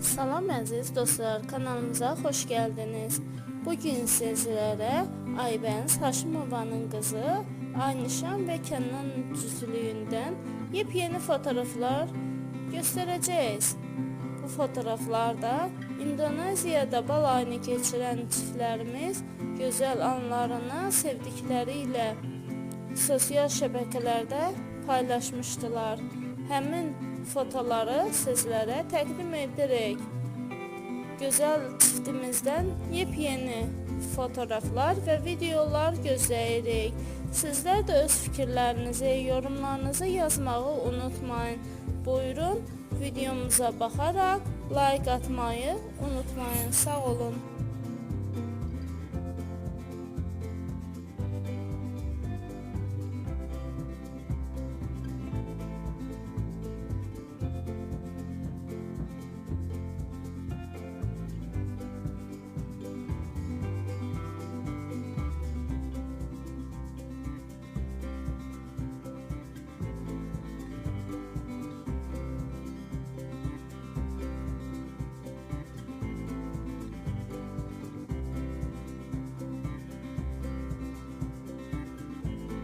Salam əziz dostlar, kanalımıza xoş gəldiniz. Bugün sizlərə Aybəniz Haşimovanın qızı Aynişan və Kənan cütlüyündən yepyeni fotoğraflar göstərəcəyik. Bu fotoğraflarda İndoneziyada bal ayını keçirən çiftlərimiz gözəl anlarını sevdikləri ilə sosial şəbəkələrdə paylaşmışdılar. Həmin fotoları sizlərə təqdim edirik. Gözəl çiftimizdən yepyeni fotoğraflar və videolar gözləyirik. Sizlər də öz fikirlərinizi, yorumlarınızı yazmağı unutmayın. Buyurun videomuza baxaraq like atmayı unutmayın. Sağ olun.